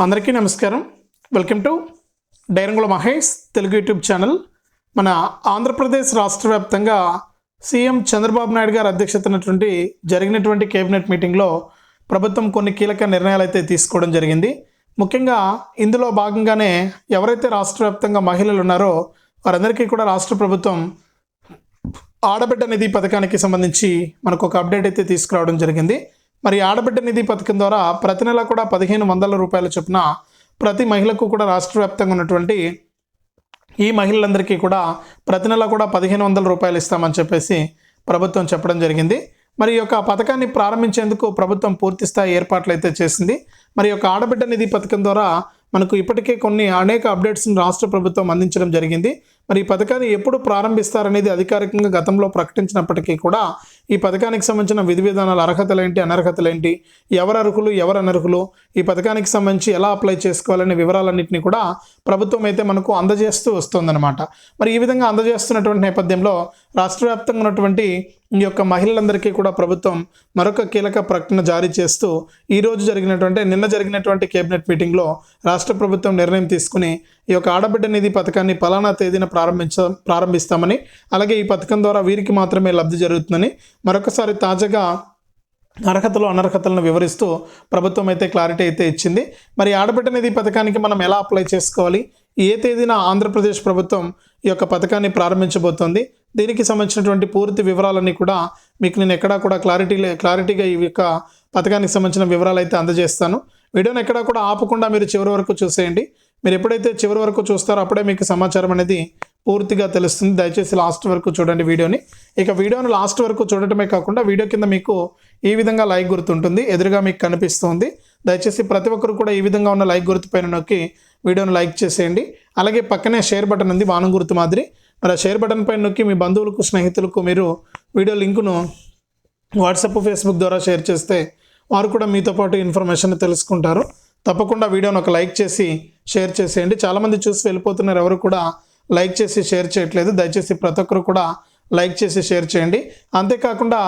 అందరికీ నమస్కారం. Welcome to Dairangula Mahesh Telugu YouTube channel. మన ఆంధ్రప్రదేశ్ రాష్ట్ర వ్యాప్తంగా సీఎం చంద్రబాబు నాయుడు గారి అధ్యక్షతనటువంటి జరిగినటువంటి కేబినెట్ మీటింగ్లో ప్రభుత్వం కొన్ని కీలక నిర్ణయాలు అయితే తీసుకోవడం జరిగింది. ముఖ్యంగా ఇందులో భాగంగానే ఎవరైతే రాష్ట్ర వ్యాప్తంగా మహిళలు ఉన్నారో వారందరికీ కూడా రాష్ట్ర ప్రభుత్వం ఆడబిడ్డ నిధి పథకానికి సంబంధించి మనకు ఒక అప్డేట్ అయితే తీసుకురావడం జరిగింది. మరి ఆడబిడ్డ నిధి పథకం ద్వారా ప్రతి నెల కూడా పదిహేను వందల రూపాయల చొప్పున ప్రతి మహిళకు కూడా రాష్ట్ర వ్యాప్తంగా ఉన్నటువంటి ఈ మహిళలందరికీ కూడా ప్రతి నెల కూడా పదిహేను వందల రూపాయలు ఇస్తామని చెప్పేసి ప్రభుత్వం చెప్పడం జరిగింది. మరి ఈ యొక్క పథకాన్ని ప్రారంభించేందుకు ప్రభుత్వం పూర్తి స్థాయి ఏర్పాట్లు అయితే చేసింది. మరి యొక్క ఆడబిడ్డ నిధి పథకం ద్వారా మనకు ఇప్పటికే కొన్ని అనేక అప్డేట్స్ని రాష్ట్ర ప్రభుత్వం అందించడం జరిగింది. మరి ఈ పథకాన్ని ఎప్పుడు ప్రారంభిస్తారనేది అధికారికంగా గతంలో ప్రకటించినప్పటికీ కూడా ఈ పథకానికి సంబంధించిన విధి విధానాలు అర్హతలు ఏంటి అనర్హతలు ఏంటి ఎవరు అర్హులు ఎవరు అనర్హులు ఈ పథకానికి సంబంధించి ఎలా అప్లై చేసుకోవాలనే వివరాలన్నింటినీ కూడా ప్రభుత్వం అయితే మనకు అందజేస్తూ వస్తుందన్నమాట. మరి ఈ విధంగా అందజేస్తున్నటువంటి నేపథ్యంలో రాష్ట్ర వ్యాప్తంగా ఉన్నటువంటి ఈ యొక్క మహిళలందరికీ కూడా ప్రభుత్వం మరొక కీలక ప్రకటన జారీ చేస్తూ ఈరోజు జరిగినటువంటి నిన్న జరిగినటువంటి కేబినెట్ మీటింగ్లో రాష్ట్ర ప్రభుత్వం నిర్ణయం తీసుకుని ఈ యొక్క ఆడబిడ్డ నిధి పథకాన్ని పలానా తేదీన ప్రారంభించ ప్రారంభిస్తామని అలాగే ఈ పథకం ద్వారా వీరికి మాత్రమే లబ్ధి జరుగుతుందని మరొకసారి తాజాగా అర్హతలు అనర్హతలను వివరిస్తూ ప్రభుత్వం అయితే క్లారిటీ అయితే ఇచ్చింది. మరి ఆడబిడ్డ నిధి పథకానికి మనం ఎలా అప్లై చేసుకోవాలి? ఏ తేదీన ఆంధ్రప్రదేశ్ ప్రభుత్వం ఈ యొక్క పథకాన్ని ప్రారంభించబోతోంది? దీనికి సంబంధించినటువంటి పూర్తి వివరాలన్నీ కూడా మీకు నేను ఎక్కడా కూడా క్లారిటీ క్లారిటీగా ఈ యొక్క పథకానికి సంబంధించిన వివరాలు అయితే అందజేస్తాను. వీడియోని ఎక్కడా కూడా ఆపకుండా మీరు చివరి వరకు చూసేయండి. మీరు ఎప్పుడైతే చివరి వరకు చూస్తారో అప్పుడే మీకు సమాచారం అనేది పూర్తిగా తెలుస్తుంది. దయచేసి లాస్ట్ వరకు చూడండి వీడియోని. ఇక వీడియోని లాస్ట్ వరకు చూడటమే కాకుండా వీడియో కింద మీకు ఈ విధంగా లైక్ గుర్తుంటుంది. ఎదురుగా మీకు కనిపిస్తుంది. దయచేసి ప్రతి ఒక్కరు కూడా ఈ విధంగా ఉన్న లైక్ గుర్తు పైన నొక్కి వీడియోని లైక్ చేసేయండి. అలాగే పక్కనే షేర్ బటన్ ఉంది. వానం గుర్తు మాదిరి. మరి ఆ షేర్ బటన్ పైన నొక్కి మీ బంధువులకు స్నేహితులకు మీరు వీడియో లింకును వాట్సాప్ ఫేస్బుక్ ద్వారా షేర్ చేస్తే వారు కూడా మీతో పాటు ఇన్ఫర్మేషన్ తెలుసుకుంటారు. తప్పకుండా వీడియోని ఒక లైక్ చేసి షేర్ చేసేయండి. చాలామంది చూసి వెళ్ళిపోతున్నారు. ఎవరు కూడా లైక్ చేసి షేర్ చేయట్లేదు. దయచేసి ప్రతి ఒక్కరు కూడా లైక్ చేసి షేర్ చేయండి. అంతేకాకుండా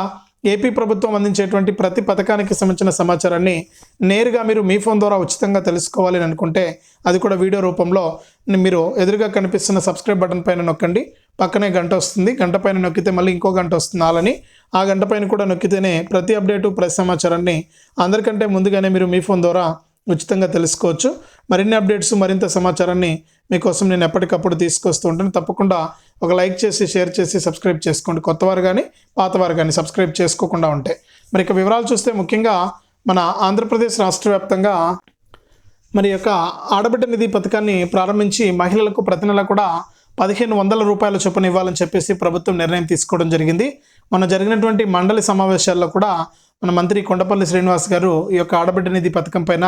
ఏపీ ప్రభుత్వం అందించేటువంటి ప్రతి పథకానికి సంబంధించిన సమాచారాన్ని నేరుగా మీరు మీ ఫోన్ ద్వారా ఉచితంగా తెలుసుకోవాలి అని అనుకుంటే అది కూడా వీడియో రూపంలో మీరు ఎదురుగా కనిపిస్తున్న సబ్స్క్రైబ్ బటన్ పైన నొక్కండి. పక్కనే గంట వస్తుంది. గంట పైన నొక్కితే మళ్ళీ ఇంకో గంట వస్తుంది అలాని ఆ గంట పైన కూడా నొక్కితేనే ప్రతి అప్డేటు ప్రతి సమాచారాన్ని అందరికంటే ముందుగానే మీరు మీ ఫోన్ ద్వారా ఉచితంగా తెలుసుకోవచ్చు. మరిన్ని అప్డేట్స్ మరింత సమాచారాన్ని మీకోసం నేను ఎప్పటికప్పుడు తీసుకొస్తూ ఉంటాను. తప్పకుండా ఒక లైక్ చేసి షేర్ చేసి సబ్స్క్రైబ్ చేసుకోండి. కొత్తవారు కానీ పాతవారు కానీ సబ్స్క్రైబ్ చేసుకోకుండా ఉంటే. మరి ఇక వివరాలు చూస్తే ముఖ్యంగా మన ఆంధ్రప్రదేశ్ రాష్ట్ర వ్యాప్తంగా మరి యొక్క ఆడబిడ్డ నిధి పథకాన్ని ప్రారంభించి మహిళలకు ప్రతి నెల కూడా పదిహేను వందల రూపాయల చొప్పున ఇవ్వాలని చెప్పేసి ప్రభుత్వం నిర్ణయం తీసుకోవడం జరిగింది. మొన్న జరిగినటువంటి మండలి సమావేశాల్లో కూడా మన మంత్రి కొండపల్లి శ్రీనివాస్ గారు ఈ యొక్క ఆడబిడ్డ నిధి పథకం పైన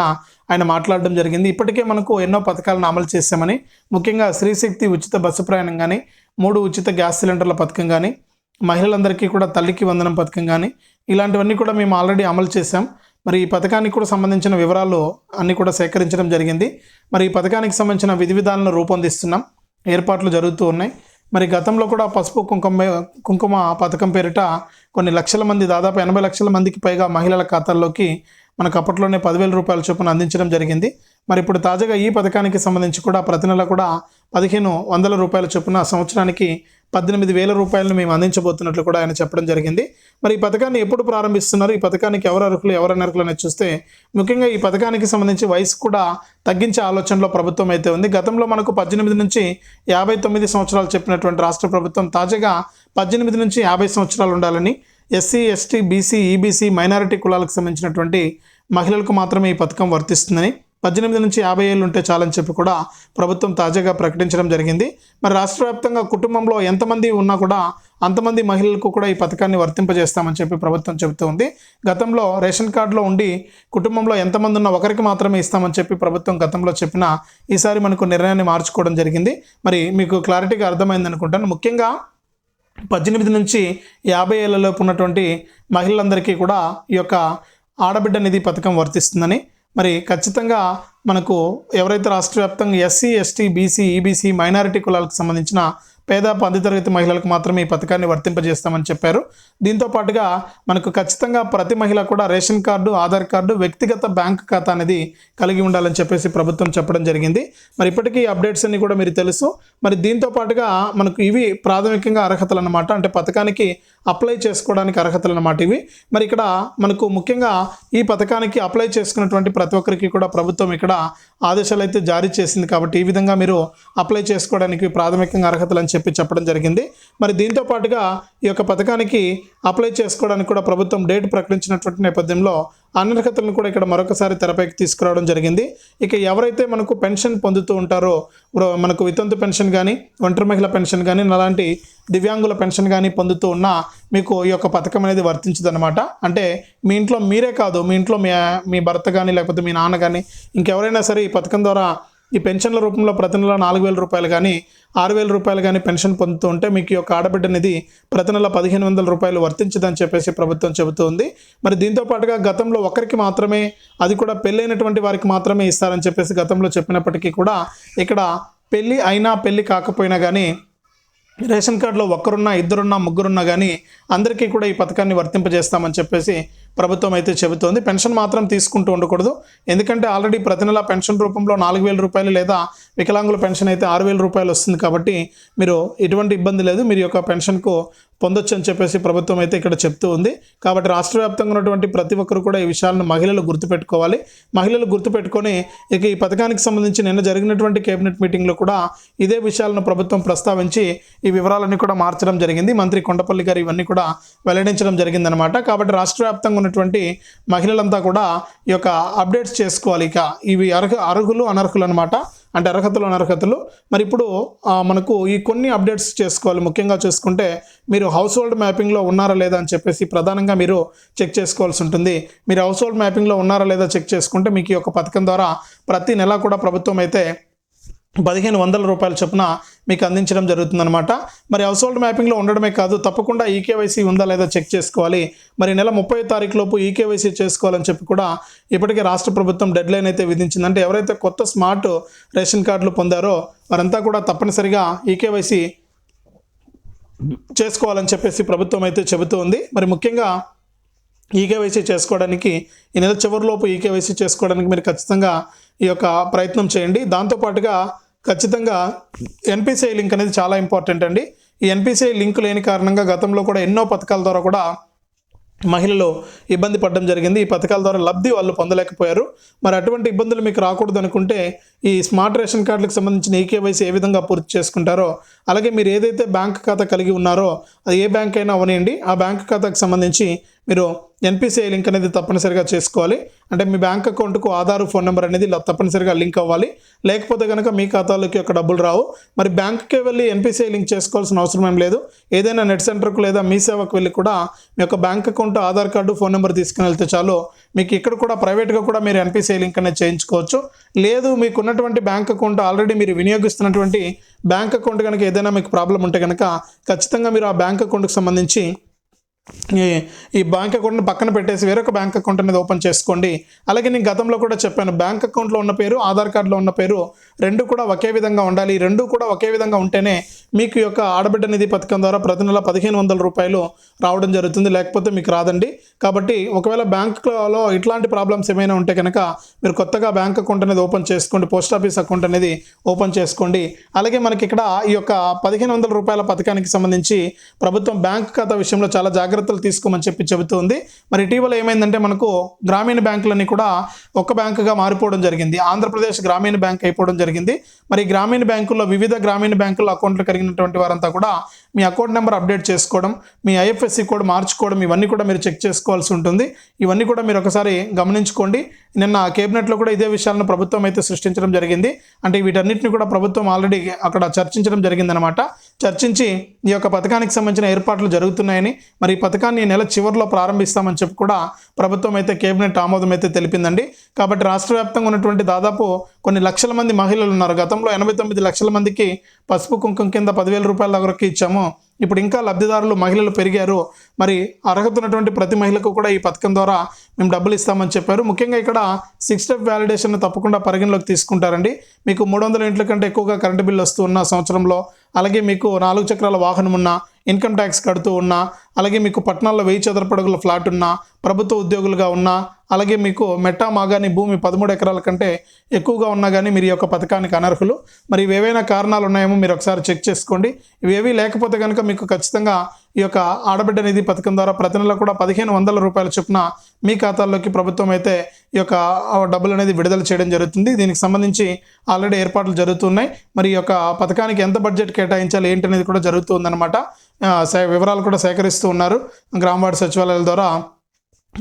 ఆయన మాట్లాడడం జరిగింది. ఇప్పటికే మనకు ఎన్నో పథకాలను అమలు చేశామని. ముఖ్యంగా స్త్రీశక్తి ఉచిత బస్సు ప్రయాణం కానీ మూడు ఉచిత గ్యాస్ సిలిండర్ల పథకం కానీ మహిళలందరికీ కూడా తల్లికి వందనం పథకం కానీ ఇలాంటివన్నీ కూడా మేము ఆల్రెడీ అమలు చేశాం. మరి ఈ పథకానికి కూడా సంబంధించిన వివరాలు అన్నీ కూడా సేకరించడం జరిగింది. మరి ఈ పథకానికి సంబంధించిన విధి విధానాలను రూపొందిస్తున్నాం. ఏర్పాట్లు జరుగుతూ ఉన్నాయి. మరి గతంలో కూడా పసుపు కుంకుమ కుంకుమ పథకం పేరిట కొన్ని లక్షల మంది దాదాపు ఎనభై లక్షల మందికి పైగా మహిళల ఖాతాల్లోకి మనకు అప్పట్లోనే పదివేల రూపాయల చొప్పున అందించడం జరిగింది. మరి ఇప్పుడు తాజాగా ఈ పథకానికి సంబంధించి కూడా ప్రతి నెల కూడా పదిహేను వందల రూపాయల చొప్పున సంవత్సరానికి పద్దెనిమిది వేల రూపాయలను మేము అందించబోతున్నట్లు కూడా ఆయన చెప్పడం జరిగింది. మరి ఈ పథకాన్ని ఎప్పుడు ప్రారంభిస్తున్నారు? ఈ పథకానికి ఎవరు అర్హులు ఎవరు అనర్హులు అనేది చూస్తే ముఖ్యంగా ఈ పథకానికి సంబంధించి వయసు కూడా తగ్గించే ఆలోచనలో ప్రభుత్వం అయితే ఉంది. గతంలో మనకు పద్దెనిమిది నుంచి యాభై తొమ్మిది సంవత్సరాలు చెప్పినటువంటి రాష్ట్ర ప్రభుత్వం తాజాగా పద్దెనిమిది నుంచి యాభై సంవత్సరాలు ఉండాలని SC ST BC EBC minority కులాలకు సంబంధించినటువంటి మహిళలకు మాత్రమే ఈ పథకం వర్తిస్తుందని పద్దెనిమిది నుంచి యాభై ఏళ్ళు ఉంటే చాలని చెప్పి కూడా ప్రభుత్వం తాజాగా ప్రకటించడం జరిగింది. మరి రాష్ట్ర వ్యాప్తంగా కుటుంబంలో ఎంతమంది ఉన్నా కూడా అంతమంది మహిళలకు కూడా ఈ పథకాన్ని వర్తింపజేస్తామని చెప్పి ప్రభుత్వం చెబుతూ ఉంది. గతంలో రేషన్ కార్డులో ఉండి కుటుంబంలో ఎంతమంది ఉన్నా ఒకరికి మాత్రమే ఇస్తామని చెప్పి ప్రభుత్వం గతంలో చెప్పిన ఈసారి మనకు నిర్ణయాన్ని మార్చుకోవడం జరిగింది. మరి మీకు క్లారిటీగా అర్థమైంది అనుకుంటాను. ముఖ్యంగా పద్దెనిమిది నుంచి యాభై ఏళ్ళలోపు ఉన్నటువంటి మహిళలందరికీ కూడా ఈ యొక్క ఆడబిడ్డ నిధి పథకం వర్తిస్తుందని మరి ఖచ్చితంగా మనకు ఎవరైతే రాష్ట్ర వ్యాప్తంగా SC ST BC EBC minority కులాలకు సంబంధించిన పేద తరగతి మహిళలకు మాత్రమే ఈ పథకాన్ని వర్తింపజేస్తామని చెప్పారు. దీంతో పాటుగా మనకు ఖచ్చితంగా ప్రతి మహిళ కూడా రేషన్ కార్డు ఆధార్ కార్డు వ్యక్తిగత బ్యాంక్ ఖాతా అనేది కలిగి ఉండాలని చెప్పేసి ప్రభుత్వం చెప్పడం జరిగింది. మరి ఇప్పటికీ ఈ అప్డేట్స్ అన్ని కూడా మీరు తెలుసు. మరి దీంతో పాటుగా మనకు ఇవి ప్రాథమికంగా అర్హతలు అన్నమాట అంటే పథకానికి అప్లై చేసుకోవడానికి అర్హతలు అన్నమాట ఇవి. మరి ఇక్కడ మనకు ముఖ్యంగా ఈ పథకానికి అప్లై చేసుకున్నటువంటి ప్రతి ఒక్కరికి కూడా ప్రభుత్వం ఇక్కడ ఆదేశాలు అయితే జారీ చేసింది. కాబట్టి ఈ విధంగా మీరు అప్లై చేసుకోవడానికి ప్రాథమికంగా అర్హతలు అని చెప్పి చెప్పడం జరిగింది. మరి దీంతో పాటుగా ఈ యొక్క పథకానికి అప్లై చేసుకోవడానికి కూడా ప్రభుత్వం డేట్ ప్రకటించినటువంటి నేపథ్యంలో అనర్హతలను కూడా ఇక్కడ మరొకసారి తెరపైకి తీసుకురావడం జరిగింది. ఇక ఎవరైతే మనకు పెన్షన్ పొందుతూ ఉంటారో మనకు వితంతు పెన్షన్ కానీ ఒంటరి మహిళ పెన్షన్ కానీ అలాంటి దివ్యాంగుల పెన్షన్ కానీ పొందుతూ ఉన్నా మీకు ఈ యొక్క పథకం అనేది వర్తించదనమాట అంటే మీ ఇంట్లో మీరే కాదు మీ ఇంట్లో మీ మీ భర్త కానీ లేకపోతే మీ నాన్న కానీ ఇంకెవరైనా సరే ఈ పథకం ద్వారా ఈ పెన్షన్ల రూపంలో ప్రతి నెల నాలుగు వేల రూపాయలు కానీ ఆరు వేల రూపాయలు కానీ పెన్షన్ పొందుతూ ఉంటే మీకు ఈ యొక్క ఆడబిడ్డ నిధి ప్రతి నెల పదిహేను వందల రూపాయలు వర్తించదని చెప్పేసి ప్రభుత్వం చెబుతుంది. మరి దీంతో పాటుగా గతంలో ఒకరికి మాత్రమే అది కూడా పెళ్ళైనటువంటి వారికి మాత్రమే ఇస్తారని చెప్పేసి గతంలో చెప్పినప్పటికీ కూడా ఇక్కడ పెళ్ళి అయినా పెళ్ళి కాకపోయినా కానీ రేషన్ కార్డులో ఒక్కరున్నా ఇద్దరున్నా ముగ్గురున్నా కానీ అందరికీ కూడా ఈ పథకాన్ని వర్తింపజేస్తామని చెప్పేసి ప్రభుత్వం అయితే చెబుతోంది. పెన్షన్ మాత్రం తీసుకుంటూ ఉండకూడదు. ఎందుకంటే ఆల్రెడీ ప్రతి నెల పెన్షన్ రూపంలో నాలుగు వేల రూపాయలు లేదా వికలాంగుల పెన్షన్ అయితే ఆరు వేల రూపాయలు వస్తుంది కాబట్టి మీరు ఎటువంటి ఇబ్బంది లేదు. మీరు యొక్క పెన్షన్కు పొందొచ్చు అని చెప్పేసి ప్రభుత్వం అయితే ఇక్కడ చెప్తూ ఉంది. కాబట్టి రాష్ట్ర వ్యాప్తంగా ఉన్నటువంటి ప్రతి ఒక్కరు కూడా ఈ విషయాలను మహిళలు గుర్తుపెట్టుకోవాలి. మహిళలు గుర్తుపెట్టుకొని ఇక ఈ పథకానికి సంబంధించి నిన్న జరిగినటువంటి కేబినెట్ మీటింగ్లో కూడా ఇదే విషయాలను ప్రభుత్వం ప్రస్తావించి ఈ వివరాలన్నీ కూడా మార్చడం జరిగింది. మంత్రి కొండపల్లి గారు ఇవన్నీ కూడా వెల్లడించడం జరిగిందనమాట కాబట్టి రాష్ట్ర వ్యాప్తంగా ఉన్నటువంటి మహిళలంతా కూడా ఈ యొక్క అప్డేట్స్ చేసుకోవాలి ఇక. ఇవి అర్హ అర్హులు అనర్హులు అనమాట అంటే అర్హతలు అనర్హతలు. మరి ఇప్పుడు మనకు ఈ కొన్ని అప్డేట్స్ చేసుకోవాలి. ముఖ్యంగా చూసుకుంటే మీరు హౌస్ హోల్డ్ మ్యాపింగ్లో ఉన్నారా లేదా అని చెప్పేసి ప్రధానంగా మీరు చెక్ చేసుకోవాల్సి ఉంటుంది. మీరు హౌస్ హోల్డ్ మ్యాపింగ్లో ఉన్నారా లేదా చెక్ చేసుకుంటే మీకు ఈ యొక్క పథకం ద్వారా ప్రతి నెల కూడా ప్రభుత్వం అయితే పదిహేను వందల రూపాయల చొప్పున మీకు అందించడం జరుగుతుందన్నమాట. మరి హౌస్ హోల్డ్ మ్యాపింగ్లో ఉండడమే కాదు తప్పకుండా ఈకేవైసీ ఉందా లేదా చెక్ చేసుకోవాలి. మరి నెల ముప్పై తారీఖు లోపు ఈకేవైసీ చేసుకోవాలని చెప్పి కూడా ఇప్పటికే రాష్ట్ర ప్రభుత్వం డెడ్ లైన్ అయితే విధించింది అంటే ఎవరైతే కొత్త స్మార్ట్ రేషన్ కార్డులు పొందారో వారంతా కూడా తప్పనిసరిగా ఈకేవైసీ చేసుకోవాలని చెప్పేసి ప్రభుత్వం అయితే చెబుతూ ఉంది. మరి ముఖ్యంగా ఈకేవైసీ చేసుకోవడానికి ఈ నెల చివరిలోపు ఈకేవైసీ చేసుకోవడానికి మీరు ఖచ్చితంగా ఈ యొక్క ప్రయత్నం చేయండి. దాంతోపాటుగా ఖచ్చితంగా ఎన్పిసిఐ లింక్ అనేది చాలా ఇంపార్టెంట్ అండి. ఈ ఎన్పిసిఐ లింక్ లేని కారణంగా గతంలో కూడా ఎన్నో పథకాల ద్వారా కూడా మహిళలు ఇబ్బంది పడడం జరిగింది. ఈ పథకాల ద్వారా లబ్ధి వాళ్ళు పొందలేకపోయారు. మరి అటువంటి ఇబ్బందులు మీకు రాకూడదు అనుకుంటే ఈ స్మార్ట్ రేషన్ కార్డులకు సంబంధించిన ఈకేవైసీ ఏ విధంగా పూర్తి చేసుకుంటారో అలాగే మీరు ఏదైతే బ్యాంక్ ఖాతా కలిగి ఉన్నారో అది ఏ బ్యాంక్ అయినా అవనియండి. ఆ బ్యాంక్ ఖాతాకు సంబంధించి మీరు ఎన్పిసిఐ లింక్ అనేది తప్పనిసరిగా చేసుకోవాలి. అంటే మీ బ్యాంక్ అకౌంట్కు ఆధార్ ఫోన్ నెంబర్ అనేది ఇలా తప్పనిసరిగా లింక్ అవ్వాలి. లేకపోతే కనుక మీ ఖాతాలోకి ఒక డబ్బులు రావు. మరి బ్యాంక్కే వెళ్ళి ఎన్పిసిఐ లింక్ చేసుకోవాల్సిన అవసరం ఏం లేదు. ఏదైనా నెట్ సెంటర్కు లేదా మీ సేవకు వెళ్ళి కూడా మీ యొక్క bank account Aadhaar card phone number తీసుకుని వెళ్తే చాలు. మీకు ఇక్కడ కూడా ప్రైవేట్గా కూడా మీరు ఎన్పిసిఐ లింక్ అనేది చేయించుకోవచ్చు. లేదు మీకు ఉన్నటువంటి బ్యాంక్ అకౌంట్ ఆల్రెడీ మీరు వినియోగిస్తున్నటువంటి బ్యాంక్ అకౌంట్ కనుక ఏదైనా మీకు ప్రాబ్లం ఉంటే కనుక ఖచ్చితంగా మీరు ఆ బ్యాంక్ అకౌంట్కి సంబంధించి ఈ ఈ బ్యాంక్ అకౌంట్ని పక్కన పెట్టేసి వేరొక బ్యాంక్ అకౌంట్ అనేది ఓపెన్ చేసుకోండి. అలాగే నేను గతంలో కూడా చెప్పాను బ్యాంక్ అకౌంట్లో ఉన్న పేరు ఆధార్ కార్డులో ఉన్న పేరు రెండు కూడా ఒకే విధంగా ఉండాలి. రెండు కూడా ఒకే విధంగా ఉంటేనే మీకు యొక్క ఆడబిడ్డ నిధి పథకం ద్వారా ప్రతి నెల పదిహేను వందల రూపాయలు రావడం జరుగుతుంది. లేకపోతే మీకు రాదండి. కాబట్టి ఒకవేళ బ్యాంకులో ఇట్లాంటి ప్రాబ్లమ్స్ ఏమైనా ఉంటే కనుక మీరు కొత్తగా బ్యాంక్ అకౌంట్ అనేది ఓపెన్ చేసుకోండి. పోస్ట్ ఆఫీస్ అకౌంట్ అనేది ఓపెన్ చేసుకోండి. అలాగే మనకి ఇక్కడ ఈ యొక్క పదిహేను వందల రూపాయల పథకానికి సంబంధించి ప్రభుత్వం బ్యాంక్ ఖాతా విషయంలో చాలా జాగ్రత్తలు తీసుకోమని చెప్పి చెబుతుంది. మరి ఇటీవల ఏమైందంటే మనకు గ్రామీణ బ్యాంకులన్నీ కూడా ఒక బ్యాంకుగా మారిపోవడం జరిగింది. ఆంధ్రప్రదేశ్ గ్రామీణ బ్యాంక్ అయిపోవడం జరిగింది. మరి గ్రామీణ బ్యాంకుల్లో వివిధ గ్రామీణ బ్యాంకుల్లో అకౌంట్లు కలిగినటువంటి వారంతా కూడా మీ అకౌంట్ నెంబర్ అప్డేట్ చేసుకోవడం మీ ఐఎఫ్ఎస్సి కోడ్ మార్చుకోవడం ఇవన్నీ కూడా మీరు చెక్ చేసుకోవాల్సి ఉంటుంది. ఇవన్నీ కూడా మీరు ఒకసారి గమనించుకోండి. నిన్న కేబినెట్లో కూడా ఇదే విషయాలను ప్రభుత్వం అయితే సృష్టించడం జరిగింది. అంటే వీటన్నిటిని కూడా ప్రభుత్వం ఆల్రెడీ అక్కడ చర్చించడం జరిగిందనమాట. చర్చించి ఈ యొక్క పథకానికి సంబంధించిన ఏర్పాట్లు జరుగుతున్నాయని మరి ఈ పథకాన్ని నెల చివరిలో ప్రారంభిస్తామని చెప్పి కూడా ప్రభుత్వం అయితే కేబినెట్ ఆమోదం అయితే తెలిపిందండి. కాబట్టి రాష్ట్ర వ్యాప్తంగా ఉన్నటువంటి దాదాపు కొన్ని లక్షల మంది మహిళలు ఉన్నారు. గతంలో ఎనభై తొమ్మిది లక్షల మందికి పసుపు కుంకుమ కింద పదివేల రూపాయల వరకు ఇచ్చాము. ఇప్పుడు ఇంకా లబ్ధిదారులు మహిళలు పెరిగారు. మరి అర్హత ఉన్నటువంటి ప్రతి మహిళకు కూడా ఈ పథకం ద్వారా మేము డబ్బులు ఇస్తామని చెప్పారు. ముఖ్యంగా ఇక్కడ సిక్స్ స్టెప్ వ్యాలిడేషన్ తప్పకుండా పరిగణలోకి తీసుకుంటారండి. మీకు మూడు వందల ఇంట్ల కంటే ఎక్కువగా కరెంటు బిల్లు వస్తూ ఉన్న సంవత్సరంలో అలాగే మీకు నాలుగు చక్రాల వాహనం ఉన్నా ఇన్కమ్ ట్యాక్స్ కడుతూ ఉన్నా అలాగే మీకు పట్టణాల్లో వెయ్యి చదరపడుగుల ఫ్లాట్ ఉన్నా ప్రభుత్వ ఉద్యోగులుగా ఉన్నా అలాగే మీకు మెట్టా మాగాని భూమి పదమూడు ఎకరాల కంటే ఎక్కువగా ఉన్నా కానీ మీరు ఈ యొక్క పథకానికి అనర్హులు. మరి ఏవైనా కారణాలు ఉన్నాయేమో మీరు ఒకసారి చెక్ చేసుకోండి. ఇవేవి లేకపోతే కనుక మీకు ఖచ్చితంగా ఈ యొక్క ఆడబిడ్డ నిధి పథకం ద్వారా ప్రతి నెల కూడా పదిహేను వందల రూపాయల చొప్పున మీ ఖాతాల్లోకి ప్రభుత్వం అయితే ఈ యొక్క డబ్బులు అనేది విడుదల చేయడం జరుగుతుంది. దీనికి సంబంధించి ఆల్రెడీ ఏర్పాట్లు జరుగుతున్నాయి. మరి ఈ యొక్క పథకానికి ఎంత బడ్జెట్ కేటాయించాలి ఏంటి అనేది కూడా జరుగుతుందన్నమాట సే- వివరాలు కూడా సేకరిస్తూ ఉన్నారు గ్రామ సచివాలయాల ద్వారా.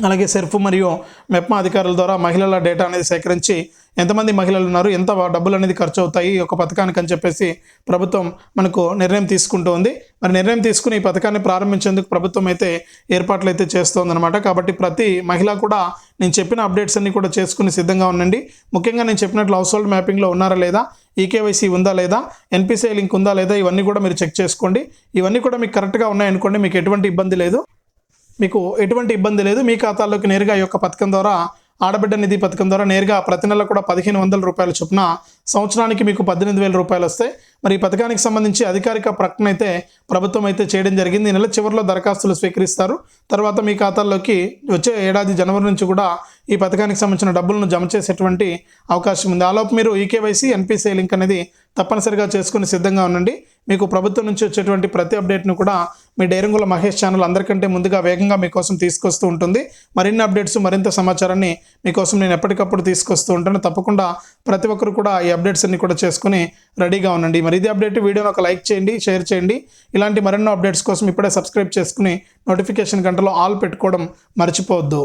అలాగే సెర్ఫ్ మరియు మెప్మా అధికారుల ద్వారా మహిళల డేటా అనేది సేకరించి ఎంతమంది మహిళలు ఉన్నారు ఎంత డబ్బులు అనేది ఖర్చు అవుతాయి ఈ యొక్క పథకానికి అని చెప్పేసి ప్రభుత్వం మనకు నిర్ణయం తీసుకుంటూ ఉంది. మరి నిర్ణయం తీసుకుని ఈ పథకాన్ని ప్రారంభించేందుకు ప్రభుత్వం అయితే ఏర్పాట్లు అయితే చేస్తోందనమాట కాబట్టి ప్రతి మహిళ కూడా నేను చెప్పిన అప్డేట్స్ అన్ని కూడా చేసుకుని సిద్ధంగా ఉండండి. ముఖ్యంగా నేను చెప్పినట్లు హౌస్ హోల్డ్ మ్యాపింగ్లో ఉన్నారా లేదా ఈకేవైసీ ఉందా లేదా ఎన్పిసిఐ లింక్ ఉందా లేదా ఇవన్నీ కూడా మీరు చెక్ చేసుకోండి. ఇవన్నీ కూడా మీకు కరెక్ట్గా ఉన్నాయనుకోండి మీకు ఎటువంటి ఇబ్బంది లేదు. మీకు ఎటువంటి ఇబ్బంది లేదు. మీ ఖాతాల్లోకి నేరుగా ఈ యొక్క పథకం ద్వారా ఆడబిడ్డ నిధి పథకం ద్వారా నేరుగా ప్రతి నెల కూడా పదిహేను వందల రూపాయల చొప్పున సంవత్సరానికి మీకు పద్దెనిమిది వేల రూపాయలు వస్తాయి. మరి ఈ పథకానికి సంబంధించి అధికారిక ప్రకటన అయితే ప్రభుత్వం అయితే చేయడం జరిగింది. ఈ నెల చివరిలో దరఖాస్తులు స్వీకరిస్తారు. తర్వాత మీ ఖాతాల్లోకి వచ్చే ఏడాది జనవరి నుంచి కూడా ఈ పథకానికి సంబంధించిన డబ్బులను జమ చేసేటువంటి అవకాశం ఉంది. ఆలోపు మీరు ఈకేవైసీ ఎన్పిసిఐ లింక్ అనేది తప్పనిసరిగా చేసుకుని సిద్ధంగా ఉండండి. మీకు ప్రభుత్వం నుంచి వచ్చేటువంటి ప్రతి అప్డేట్ను కూడా మీ డైరంగుల మహేష్ ఛానల్ అందరికంటే ముందుగా వేగంగా మీకోసం తీసుకొస్తూ ఉంటుంది. మరిన్ని అప్డేట్స్ మరింత సమాచారాన్ని మీకోసం నేను ఎప్పటికప్పుడు తీసుకొస్తూ ఉంటాను. తప్పకుండా ప్రతి ఒక్కరు కూడా ఈ అప్డేట్స్ అన్ని కూడా చేసుకుని రెడీగా ఉండండి. మరి ఇది అప్డేట్ వీడియోని ఒక లైక్ చేయండి షేర్ చేయండి. ఇలాంటి మరెన్నో అప్డేట్స్ కోసం ఇప్పుడే సబ్స్క్రైబ్ చేసుకుని నోటిఫికేషన్ గంటలో ఆల్ పెట్టుకోవడం మర్చిపోవద్దు.